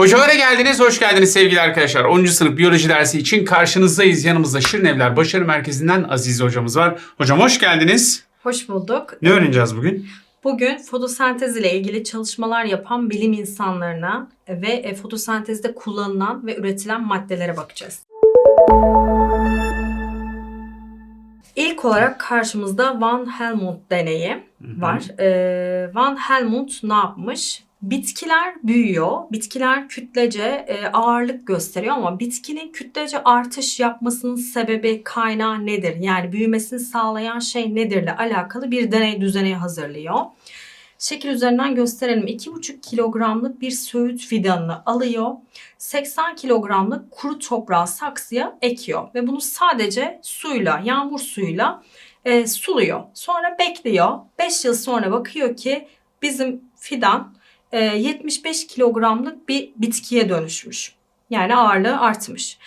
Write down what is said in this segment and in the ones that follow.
Hocalara geldiniz, hoş geldiniz sevgili arkadaşlar. 10. sınıf biyoloji dersi için karşınızdayız. Yanımızda Şirinevler Başarı Merkezi'nden Azize hocamız var. Hocam hoş geldiniz. Hoş bulduk. Ne öğreneceğiz bugün? Bugün fotosentez ile ilgili çalışmalar yapan bilim insanlarına ve e, fotosentezde kullanılan ve üretilen maddelere bakacağız. İlk olarak karşımızda Van Helmont deneyi var. Ee, Van Helmont ne yapmış? Bitkiler büyüyor. Bitkiler kütlece e, ağırlık gösteriyor ama bitkinin kütlece artış yapmasının sebebi kaynağı nedir? Yani büyümesini sağlayan şey nedirle alakalı bir deney düzeni hazırlıyor. Şekil üzerinden gösterelim. 2,5 kilogramlık bir söğüt fidanını alıyor. 80 kilogramlık kuru toprağı saksıya ekiyor. Ve bunu sadece suyla, yağmur suyuyla e, suluyor. Sonra bekliyor. 5 yıl sonra bakıyor ki bizim fidan 75 kilogramlık bir bitkiye dönüşmüş. Yani ağırlığı artmış.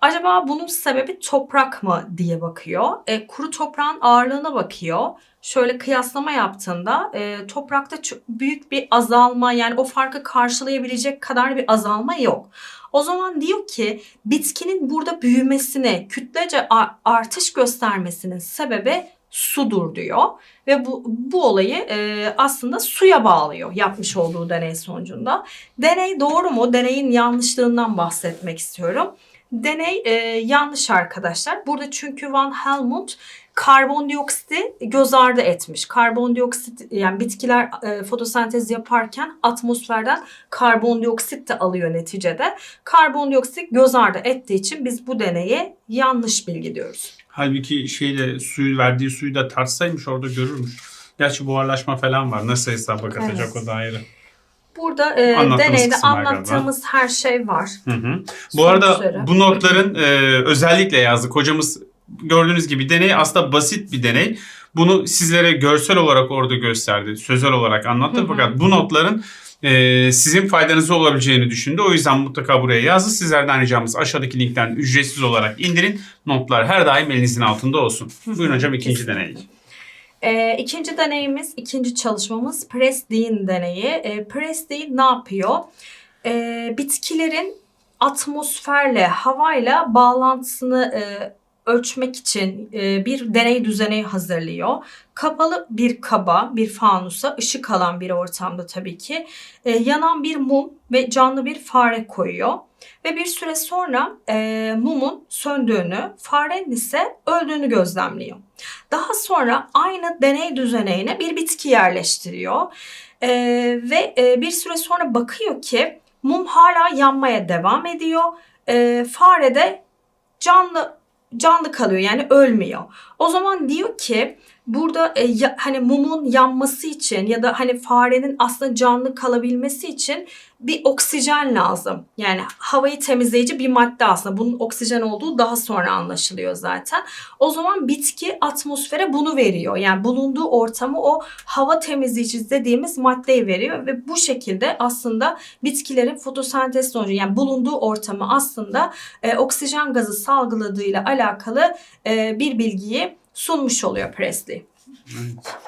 Acaba bunun sebebi toprak mı diye bakıyor. E, kuru toprağın ağırlığına bakıyor. Şöyle kıyaslama yaptığında e, toprakta çok büyük bir azalma yani o farkı karşılayabilecek kadar bir azalma yok. O zaman diyor ki bitkinin burada büyümesine, kütlece artış göstermesinin sebebi sudur diyor ve bu bu olayı e, aslında suya bağlıyor yapmış olduğu deney sonucunda. Deney doğru mu? Deneyin yanlışlığından bahsetmek istiyorum. Deney e, yanlış arkadaşlar. Burada çünkü Van Helmont karbondioksiti göz ardı etmiş. Karbondioksit yani bitkiler e, fotosentez yaparken atmosferden karbondioksit de alıyor neticede. Karbondioksit göz ardı ettiği için biz bu deneye yanlış bilgi diyoruz. Halbuki şeyle suyu verdiği suyu da tartsaymış orada görürmüş. Gerçi buharlaşma falan var. Nasıl hesaba katacak Evet. o da ayrı. Burada e, Anlattığımız deneyde kısımlar galiba. anlattığımız her şey var. Hı hı. Bu arada Sonuçları. bu notların e, özellikle yazdık. Hocamız gördüğünüz gibi deney aslında basit bir deney. Bunu sizlere görsel olarak orada gösterdi. Sözel olarak anlattı. Hı hı. Fakat bu notların e, sizin faydanıza olabileceğini düşündü. O yüzden mutlaka buraya yazdı. Sizlerden ricamız aşağıdaki linkten ücretsiz olarak indirin. Notlar her daim elinizin altında olsun. Buyurun hocam ikinci deney. E, ikinci deneyimiz, ikinci çalışmamız Preston deneyi. E, Preston ne yapıyor? E, bitkilerin atmosferle, havayla bağlantısını e, ölçmek için e, bir deney düzeni hazırlıyor. Kapalı bir kaba, bir fanusa, ışık alan bir ortamda tabii ki e, yanan bir mum ve canlı bir fare koyuyor. Ve bir süre sonra e, mumun söndüğünü, farenin ise öldüğünü gözlemliyor. Daha sonra aynı deney düzenine bir bitki yerleştiriyor. E, ve e, bir süre sonra bakıyor ki mum hala yanmaya devam ediyor. E, fare de canlı canlı kalıyor yani ölmüyor. O zaman diyor ki burada e, ya- hani mumun yanması için ya da hani farenin aslında canlı kalabilmesi için bir oksijen lazım. Yani havayı temizleyici bir madde aslında. Bunun oksijen olduğu daha sonra anlaşılıyor zaten. O zaman bitki atmosfere bunu veriyor. Yani bulunduğu ortamı o hava temizleyici dediğimiz maddeyi veriyor ve bu şekilde aslında bitkilerin fotosentez sonucu yani bulunduğu ortamı aslında e, oksijen gazı salgıladığıyla alakalı e, bir bilgiyi sunmuş oluyor Presley. Evet.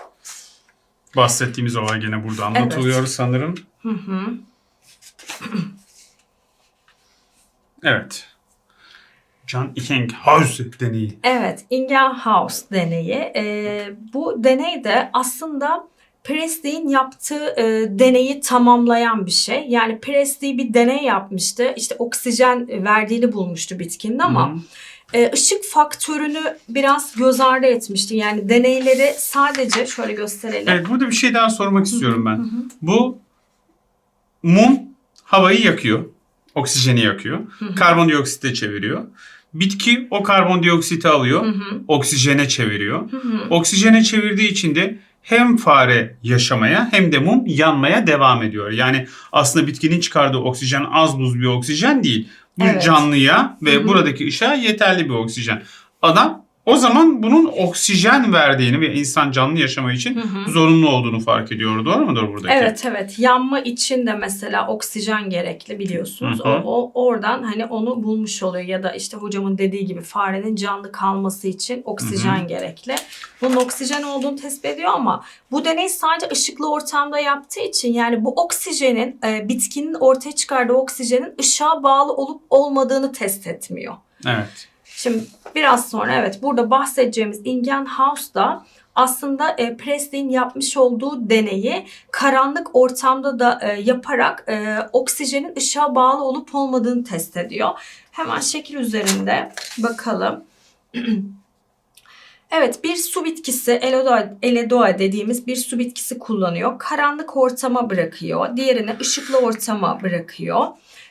Bahsettiğimiz olay gene burada anlatılıyor sanırım. Hı hı. Evet. John Eckinghouse deneyi. Evet, Ingelhaus deneyi. Ee, bu deney de aslında Presley'in yaptığı e, deneyi tamamlayan bir şey. Yani Presley bir deney yapmıştı. İşte oksijen verdiğini bulmuştu bitkinin ama hı. E, ışık faktörünü biraz göz ardı etmişti. Yani deneyleri sadece şöyle gösterelim. Evet burada bir şey daha sormak istiyorum ben. Bu mum havayı yakıyor. Oksijeni yakıyor. Karbondioksite çeviriyor. Bitki o karbondioksiti alıyor. Oksijene çeviriyor. Oksijene çevirdiği için de hem fare yaşamaya hem de mum yanmaya devam ediyor. Yani aslında bitkinin çıkardığı oksijen az buz bir oksijen değil. Bu Evet. canlıya ve Hı hı. buradaki ışığa yeterli bir oksijen. Adam O zaman bunun oksijen verdiğini ve insan canlı yaşama için zorunlu olduğunu fark ediyor. Doğru mudur buradaki? Evet evet yanma için de mesela oksijen gerekli biliyorsunuz. Hı hı. O, o oradan hani onu bulmuş oluyor ya da işte hocamın dediği gibi farenin canlı kalması için oksijen gerekli. Bunun oksijen olduğunu tespit ediyor ama bu deney sadece ışıklı ortamda yaptığı için yani bu oksijenin e, bitkinin ortaya çıkardığı oksijenin ışığa bağlı olup olmadığını test etmiyor. Evet. Şimdi biraz sonra evet burada bahsedeceğimiz Ingenhouse'da aslında e, Presley'in yapmış olduğu deneyi karanlık ortamda da e, yaparak e, oksijenin ışığa bağlı olup olmadığını test ediyor. Hemen şekil üzerinde bakalım. Evet bir su bitkisi Eledoa, Eledoa dediğimiz bir su bitkisi kullanıyor. Karanlık ortama bırakıyor. Diğerini ışıklı ortama bırakıyor.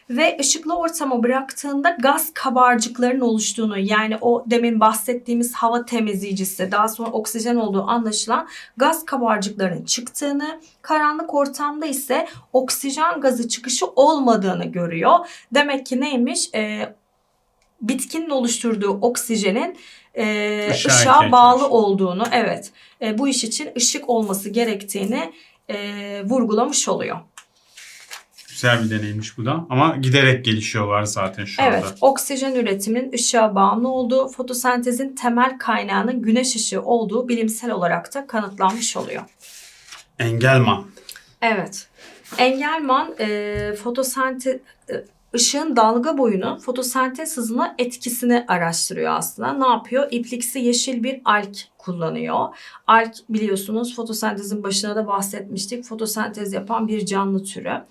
Ve ışıklı ortama bıraktığında gaz kabarcıklarının oluştuğunu yani o demin bahsettiğimiz hava temizleyicisi daha sonra oksijen olduğu anlaşılan gaz kabarcıklarının çıktığını karanlık ortamda ise oksijen gazı çıkışı olmadığını görüyor. Demek ki neymiş? Ee, bitkinin oluşturduğu oksijenin e, Işığa ışığa ihtiyaç bağlı var. olduğunu evet e, bu iş için ışık olması gerektiğini e, vurgulamış oluyor. Güzel bir deneymiş bu da. Ama giderek gelişiyorlar zaten şu Evet, anda. oksijen üretiminin ışığa bağımlı olduğu, fotosentezin temel kaynağının güneş ışığı olduğu bilimsel olarak da kanıtlanmış oluyor. Engelman. Evet. Engelman e, fotosentez e, ışığın dalga boyunu fotosentez hızına etkisini araştırıyor aslında. Ne yapıyor? İpliksi yeşil bir alg kullanıyor. Alg biliyorsunuz fotosentezin başına da bahsetmiştik. Fotosentez yapan bir canlı türü.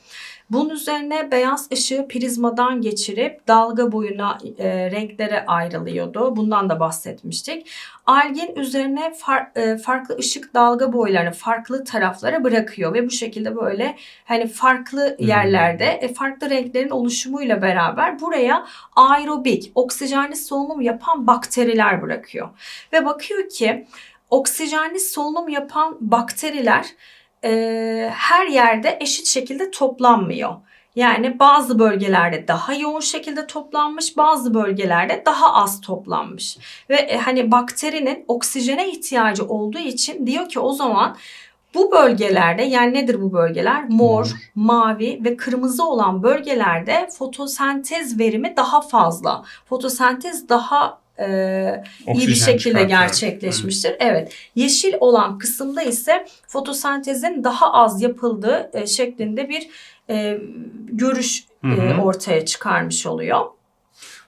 Bunun üzerine beyaz ışığı prizmadan geçirip dalga boyuna e, renklere ayrılıyordu. Bundan da bahsetmiştik. Algin üzerine far- e, farklı ışık dalga boylarını farklı taraflara bırakıyor ve bu şekilde böyle hani farklı yerlerde e, farklı renklerin oluşumuyla beraber buraya aerobik, oksijenli solunum yapan bakteriler bırakıyor. Ve bakıyor ki oksijenli solunum yapan bakteriler e, her yerde eşit şekilde toplanmıyor. Yani bazı bölgelerde daha yoğun şekilde toplanmış, bazı bölgelerde daha az toplanmış. Ve e, hani bakterinin oksijene ihtiyacı olduğu için diyor ki o zaman bu bölgelerde yani nedir bu bölgeler? Mor, Mor. mavi ve kırmızı olan bölgelerde fotosentez verimi daha fazla. Fotosentez daha e, iyi bir şekilde gerçekleşmiştir. Evet. Yeşil olan kısımda ise fotosentezin daha az yapıldığı e, şeklinde bir e, görüş Hı e, hı. ortaya çıkarmış oluyor.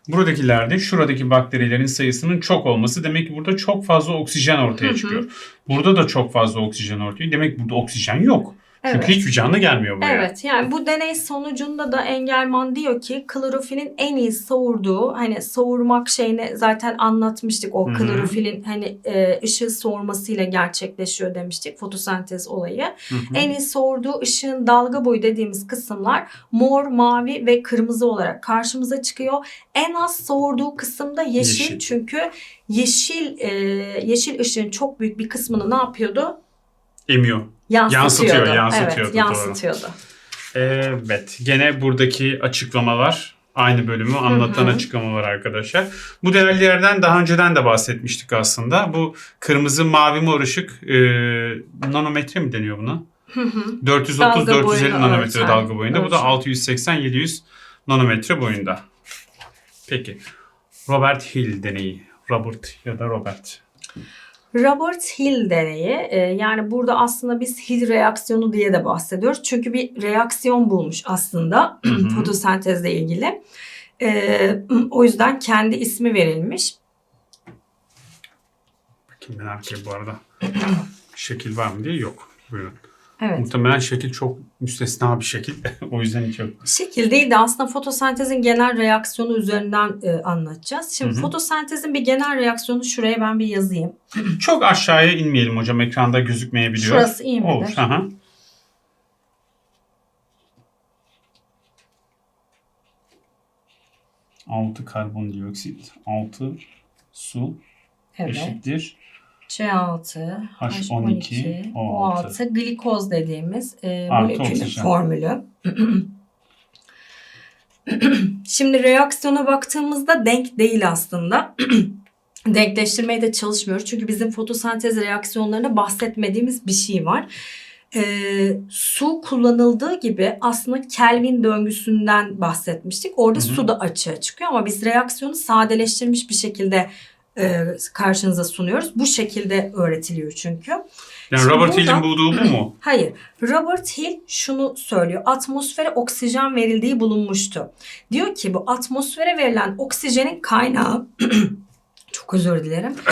Buradakilerde şuradaki bakterilerin sayısının çok olması demek ki burada çok fazla oksijen ortaya Hı hı. çıkıyor. Burada da çok fazla oksijen ortaya. Demek ki burada oksijen yok. Çünkü Evet. hiçbir canlı gelmiyor buraya. Evet yani bu deney sonucunda da Engelman diyor ki klorofilin en iyi soğurduğu hani soğurmak şeyini zaten anlatmıştık. O Hı hı. klorofilin hani e, ışığı soğurmasıyla gerçekleşiyor demiştik fotosentez olayı. Hı hı. En iyi soğurduğu ışığın dalga boyu dediğimiz kısımlar mor, mavi ve kırmızı olarak karşımıza çıkıyor. En az soğurduğu kısımda yeşil, Yeşil. çünkü yeşil e, yeşil ışığın çok büyük bir kısmını ne yapıyordu? Emiyor. Yansıtıyordu. Yansıtıyor, yansıtıyordu, Evet, doğru. yansıtıyordu. Evet. Gene buradaki açıklamalar aynı bölümü anlatan Hı hı. açıklamalar arkadaşlar. Bu değerlerden daha önceden de bahsetmiştik aslında. Bu kırmızı mavi mor ışık e, nanometre mi deniyor buna? Hı hı. 430-450 Dalga boyunu nanometre ölçen- dalga boyunda. Bu da ölçen. 680-700 nanometre boyunda. Peki. Robert Hill deneyi. Robert ya da Robert. Robert Hill deneyi e, yani burada aslında biz Hill reaksiyonu diye de bahsediyoruz. Çünkü bir reaksiyon bulmuş aslında fotosentezle ilgili. E, o yüzden kendi ismi verilmiş. Bakayım ben arkaya bu arada. şekil var mı diye yok. Buyurun. Evet. Muhtemelen şekil çok müstesna bir şekil. o yüzden hiç yok. Şekil değil de aslında fotosentezin genel reaksiyonu üzerinden e, anlatacağız. Şimdi Hı hı. fotosentezin bir genel reaksiyonu şuraya ben bir yazayım. Çok aşağıya inmeyelim hocam. Ekranda gözükmeyebiliyor. Şurası iyi midir? Olur. Aha. Altı karbondioksit, altı su Evet. eşittir. C6, H12, H12, O6. O6, glikoz dediğimiz e, molekülün formülü. Şimdi reaksiyona baktığımızda denk değil aslında. denkleştirmeye de çalışmıyoruz. Çünkü bizim fotosentez reaksiyonlarında bahsetmediğimiz bir şey var. Ee, su kullanıldığı gibi aslında Kelvin döngüsünden bahsetmiştik. Orada Hı hı. su da açığa çıkıyor ama biz reaksiyonu sadeleştirilmiş bir şekilde e, karşınıza sunuyoruz. Bu şekilde öğretiliyor çünkü. Yani Şimdi Robert Hill'in bulduğu bu mu? Hayır. Robert Hill şunu söylüyor. Atmosfere oksijen verildiği bulunmuştu. Diyor ki bu atmosfere verilen oksijenin kaynağı çok özür dilerim.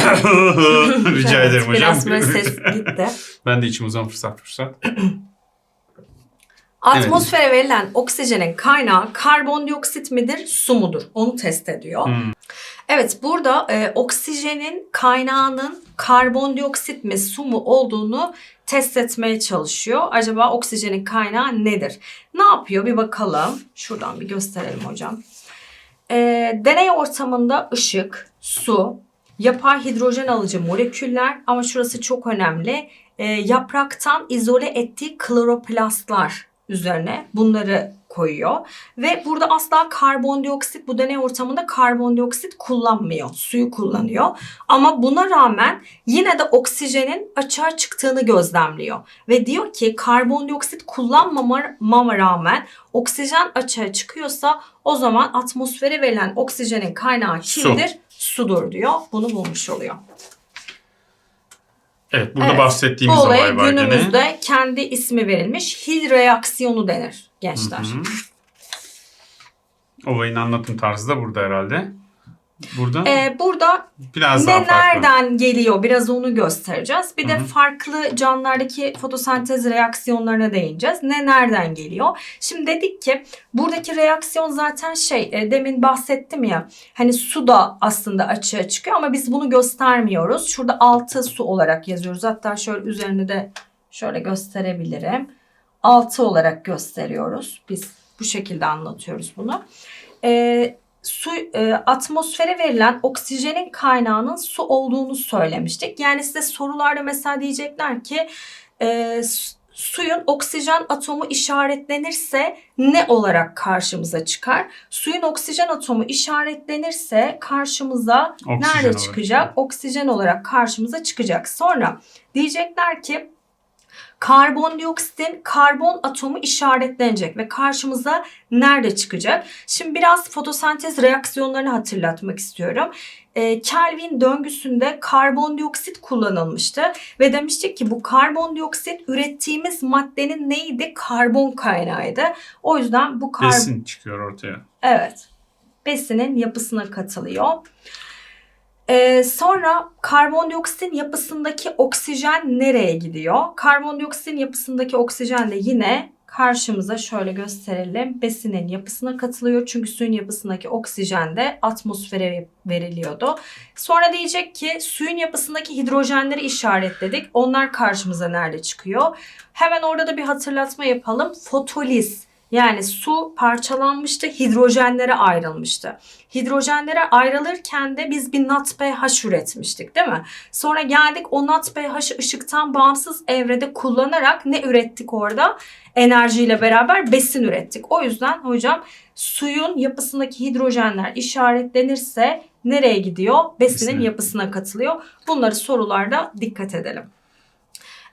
Rica Evet, ederim hocam. Biraz böyle ses gitti. ben de içim uzan fırsat fırsat. Atmosfere verilen oksijenin kaynağı karbondioksit midir, su mudur? Onu test ediyor. Hmm. Evet burada e, oksijenin kaynağının karbondioksit mi su mu olduğunu test etmeye çalışıyor. Acaba oksijenin kaynağı nedir? Ne yapıyor bir bakalım. Şuradan bir gösterelim hocam. E, deney ortamında ışık, su, yapay hidrojen alıcı moleküller ama şurası çok önemli. E, yapraktan izole ettiği kloroplastlar üzerine bunları koyuyor. Ve burada asla karbondioksit bu deney ortamında karbondioksit kullanmıyor. Suyu kullanıyor. Ama buna rağmen yine de oksijenin açığa çıktığını gözlemliyor. Ve diyor ki karbondioksit kullanmama rağmen oksijen açığa çıkıyorsa o zaman atmosfere verilen oksijenin kaynağı Su. kimdir? Sudur diyor. Bunu bulmuş oluyor. Evet burada Evet, bahsettiğimiz olay var gene. günümüzde kendi ismi verilmiş Hill reaksiyonu denir gençler. Hı hı. Olayın anlatım tarzı da burada herhalde. Burada Ee, burada biraz ne nereden geliyor biraz onu göstereceğiz. Bir de Hı hı. farklı canlılardaki fotosentez reaksiyonlarına değineceğiz. Ne nereden geliyor? Şimdi dedik ki buradaki reaksiyon zaten şey e, demin bahsettim ya hani su da aslında açığa çıkıyor ama biz bunu göstermiyoruz. Şurada altı su olarak yazıyoruz. Hatta şöyle üzerine de şöyle gösterebilirim. Altı olarak gösteriyoruz. Biz bu şekilde anlatıyoruz bunu. Ee, su e, atmosfere verilen oksijenin kaynağının su olduğunu söylemiştik. Yani size sorularda mesela diyecekler ki e, su- suyun oksijen atomu işaretlenirse ne olarak karşımıza çıkar? Suyun oksijen atomu işaretlenirse karşımıza Oksijen nerede olarak. çıkacak? Oksijen olarak karşımıza çıkacak. Sonra diyecekler ki karbondioksitin karbon atomu işaretlenecek ve karşımıza nerede çıkacak? Şimdi biraz fotosentez reaksiyonlarını hatırlatmak istiyorum. Ee, Kelvin döngüsünde karbondioksit kullanılmıştı ve demiştik ki bu karbondioksit ürettiğimiz maddenin neydi? Karbon kaynağıydı. O yüzden bu karbon Besin çıkıyor ortaya. Evet. Besinin yapısına katılıyor. Ee, sonra karbondioksitin yapısındaki oksijen nereye gidiyor? Karbondioksitin yapısındaki oksijen de yine karşımıza şöyle gösterelim. Besinin yapısına katılıyor. Çünkü suyun yapısındaki oksijen de atmosfere veriliyordu. Sonra diyecek ki suyun yapısındaki hidrojenleri işaretledik. Onlar karşımıza nerede çıkıyor? Hemen orada da bir hatırlatma yapalım. Fotoliz yani su parçalanmıştı, hidrojenlere ayrılmıştı. Hidrojenlere ayrılırken de biz bir NADPH üretmiştik değil mi? Sonra geldik o NADPH ışıktan bağımsız evrede kullanarak ne ürettik orada? Enerjiyle beraber besin ürettik. O yüzden hocam suyun yapısındaki hidrojenler işaretlenirse nereye gidiyor? Besinin yapısına katılıyor. Bunları sorularda dikkat edelim.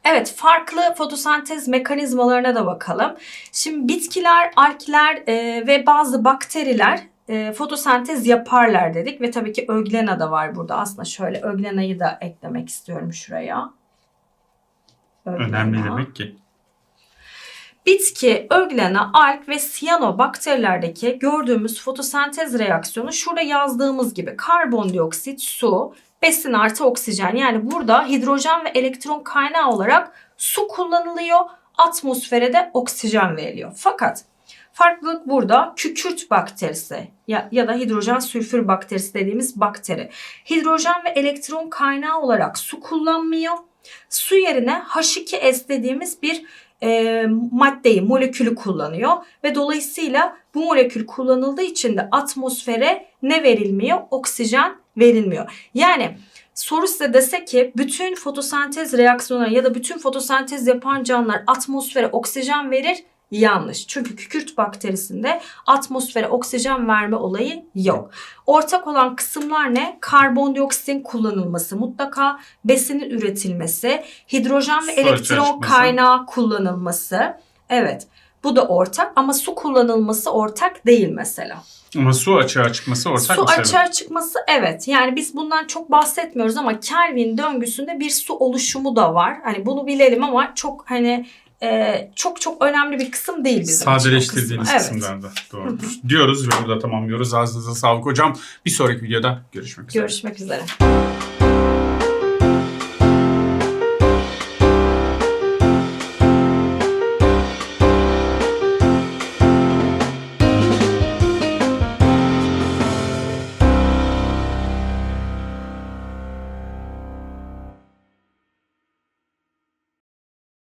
Evet farklı fotosentez mekanizmalarına da bakalım. Şimdi bitkiler, alkler e, ve bazı bakteriler e, fotosentez yaparlar dedik ve tabii ki öglena da var burada. Aslında şöyle öglenayı da eklemek istiyorum şuraya. Önemli Öglena. demek ki. Bitki, öglena, alg ve siyanobakterilerdeki gördüğümüz fotosentez reaksiyonu şurada yazdığımız gibi karbondioksit, su, besin artı oksijen. Yani burada hidrojen ve elektron kaynağı olarak su kullanılıyor. Atmosfere de oksijen veriliyor. Fakat farklılık burada kükürt bakterisi ya, ya da hidrojen sülfür bakterisi dediğimiz bakteri. Hidrojen ve elektron kaynağı olarak su kullanmıyor. Su yerine H2S dediğimiz bir e, maddeyi, molekülü kullanıyor ve dolayısıyla bu molekül kullanıldığı için de atmosfere ne verilmiyor? Oksijen verilmiyor. Yani soru size dese ki bütün fotosentez reaksiyonları ya da bütün fotosentez yapan canlılar atmosfere oksijen verir yanlış. Çünkü kükürt bakterisinde atmosfere oksijen verme olayı yok. Ortak olan kısımlar ne? Karbondioksitin kullanılması, mutlaka besinin üretilmesi, hidrojen ve Su elektron çıkması. kaynağı kullanılması. Evet. Bu da ortak ama su kullanılması ortak değil mesela. Ama su açığa çıkması ortak su bir sebep. açığa çıkması evet. Yani biz bundan çok bahsetmiyoruz ama Kelvin döngüsünde bir su oluşumu da var. Hani bunu bilelim ama çok hani e, çok çok önemli bir kısım değil bizim Sadeleştirdiğiniz kısmı. Evet. kısımlarda doğrudur. Diyoruz ve burada tamamlıyoruz. Ağzınıza sağlık hocam. Bir sonraki videoda görüşmek üzere. Görüşmek üzere.